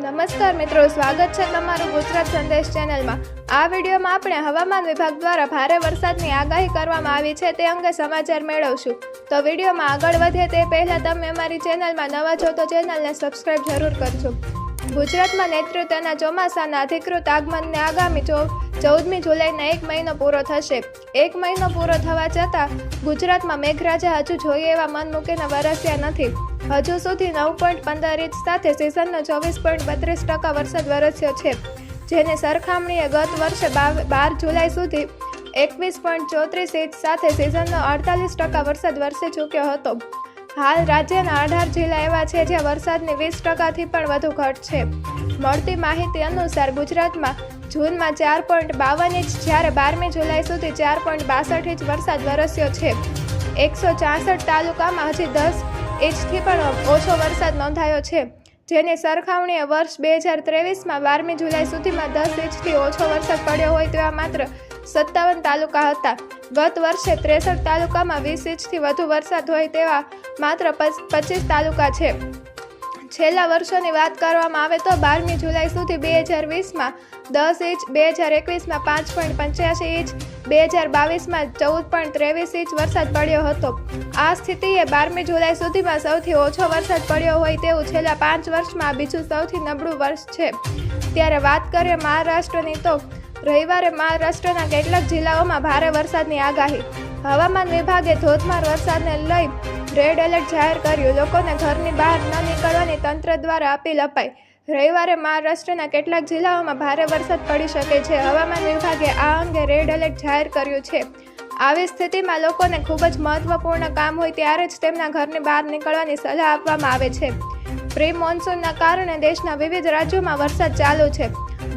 નમસ્કાર મિત્રો, સ્વાગત છે તમારું ગુજરાત સંદેશ ચેનલમાં. આ વિડીયોમાં આપણે હવામાન વિભાગ દ્વારા ભારે વરસાદની આગાહી કરવામાં આવી છે તે અંગે સમાચાર મેળવશું. તો વિડીયોમાં આગળ વધે તે પહેલાં તમે અમારી ચેનલમાં નવા છો તો ચેનલને સબસ્ક્રાઈબ જરૂર કરજો. ગુજરાતમાં નેતૃત્વના ચોમાસાના અધિકૃત આગમનને આગામી ચૌદમી જુલાઈના એક મહિનો પૂરો થશે. એક મહિનો પૂરો થવા છતાં ગુજરાતમાં મેઘરાજા હજુ જોઈએ એવા મન મૂકીને વરસ્યા નથી. હજુ સુધી નવ પોઈન્ટ પંદર ઇંચ સાથે સિઝનનો ચોવીસ પોઈન્ટ બત્રીસ ટકા વરસાદ વરસ્યો છે. જેની સરખામણીએ ગત વર્ષે બાર જુલાઈ સુધી એકવીસ પોઈન્ટ ચોત્રીસ ઇંચ સાથે સિઝનનો અડતાલીસ ટકા વરસાદ વરસી ચૂક્યો હતો. હાલ રાજ્યના અઢાર જિલ્લા એવા છે જ્યાં વરસાદની વીસ ટકાથી પણ વધુ ઘટ છે. મળતી માહિતી અનુસાર ગુજરાતમાં જૂનમાં ચાર પોઈન્ટ બાવન ઇંચ, જ્યારે બારમી જુલાઈ સુધી ચાર પોઈન્ટ બાસઠ ઇંચ વરસાદ વરસ્યો છે. એકસો ચાસઠ તાલુકામાં હજી દસ ઇંચથી પણ ઓછો વરસાદ નોંધાયો છે. જેની સરખામણીએ વર્ષ બે હજાર ત્રેવીસમાં બારમી જુલાઈ સુધીમાં દસ ઇંચથી ઓછો વરસાદ પડ્યો હોય તેવા માત્ર સત્તાવન તાલુકા હતા. ગત વર્ષે ત્રેસઠ તાલુકામાં વીસ ઇંચથી વધુ વરસાદ હોય તેવા માત્ર પચ- પચીસ તાલુકા છે. છેલ્લા વર્ષોની વાત કરવામાં આવે તો બારમી જુલાઈ સુધી બે હજાર વીસમાં દસ ઇંચ, બે હજાર એકવીસમાં પાંચ પોઈન્ટ પંચ્યાસી ઇંચ, બે હજાર બાવીસમાં ચૌદ પોઈન્ટ ત્રેવીસ ઇંચ વરસાદ પડ્યો હતો. આ સ્થિતિએ બારમી જુલાઈ સુધીમાં સૌથી ઓછો વરસાદ પડ્યો હોય તેવું છેલ્લા પાંચ વર્ષમાં બીજું સૌથી નબળું વર્ષ છે. ત્યારે વાત કરીએ મહારાષ્ટ્રની તો રવિવારે મહારાષ્ટ્રના કેટલાક જિલ્લાઓમાં ભારે વરસાદની આગાહી. હવામાન વિભાગે ધોધમાર વરસાદને લઈ રેડ એલર્ટ જાહેર કર્યું. લોકોને ઘરની બહાર ન નીકળવાની તંત્ર દ્વારા અપીલ અપાઈ. રવિવારે મહારાષ્ટ્રના કેટલાક જિલ્લાઓમાં ભારે વરસાદ પડી શકે છે. હવામાન વિભાગે આ અંગે રેડ એલર્ટ જાહેર કર્યું છે. આવી સ્થિતિમાં લોકોને ખૂબ જ મહત્વપૂર્ણ કામ હોય ત્યારે જ તેમના ઘરની બહાર નીકળવાની સલાહ આપવામાં આવે છે. પ્રી મોન્સૂનના કારણે દેશના વિવિધ રાજ્યોમાં વરસાદ ચાલુ છે.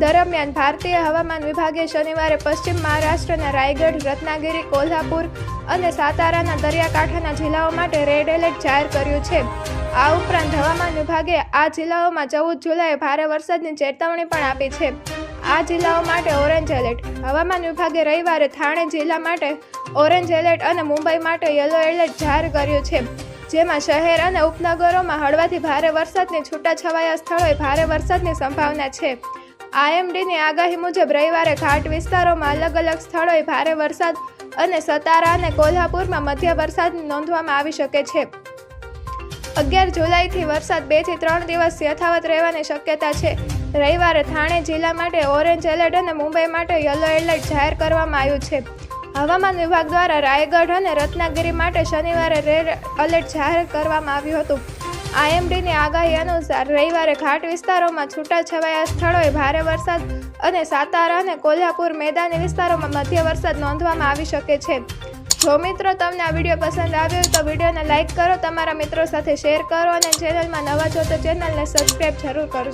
દરમિયાન ભારતીય હવામાન વિભાગે શનિવારે પશ્ચિમ મહારાષ્ટ્રના રાયગઢ, રત્નાગિરી, કોલ્હાપુર અને સાતારાના દરિયાકાંઠાના જિલ્લાઓ માટે રેડ એલર્ટ જાહેર કર્યું છે. આ ઉપરાંત હવામાન વિભાગે આ જિલ્લાઓમાં ચૌદ જુલાઈએ ભારે વરસાદની ચેતવણી પણ આપી છે. આ જિલ્લાઓ માટે ઓરેન્જ એલર્ટ. હવામાન વિભાગે રવિવારે થાણે જિલ્લા માટે ઓરેન્જ એલર્ટ અને મુંબઈ માટે યલો એલર્ટ જાહેર કર્યું છે. જેમાં શહેર અને ઉપનગરોમાં હળવાથી ભારે વરસાદની છૂટાછવાયા સ્થળોએ ભારે વરસાદની સંભાવના છે. આઈએમડીની આગાહી મુજબ રવિવારે ઘાટ વિસ્તારોમાં અલગ અલગ સ્થળોએ ભારે વરસાદ અને સતારા અને કોલ્હાપુરમાં મધ્ય વરસાદ નોંધવામાં આવી શકે છે. અગિયાર જુલાઈથી વરસાદ બેથી ત્રણ દિવસ યથાવત રહેવાની શક્યતા છે. રવિવારે થાણે જિલ્લા માટે ઓરેન્જ એલર્ટ અને મુંબઈ માટે યલો એલર્ટ જાહેર કરવામાં આવ્યું છે. હવામાન વિભાગ દ્વારા રાયગઢ અને રત્નાગિરી માટે શનિવારે રેડ એલર્ટ જાહેર કરવામાં આવ્યું હતું. આઈએમડીની આગાહી અનુસાર રવિવારે ઘાટ વિસ્તારોમાં છૂટાછવાયા સ્થળોએ ભારે વરસાદ અને સાતારા અને કોલ્હાપુર મેદાની વિસ્તારોમાં મધ્ય વરસાદ નોંધવામાં આવી શકે છે. જો મિત્રો તમને આ વીડિયો પસંદ આવ્યો તો વિડીયોને લાઇક કરો, તમારા મિત્રો સાથે શેર કરો અને ચેનલમાં નવા જો તો ચેનલને સબસ્ક્રાઈબ જરૂર કરો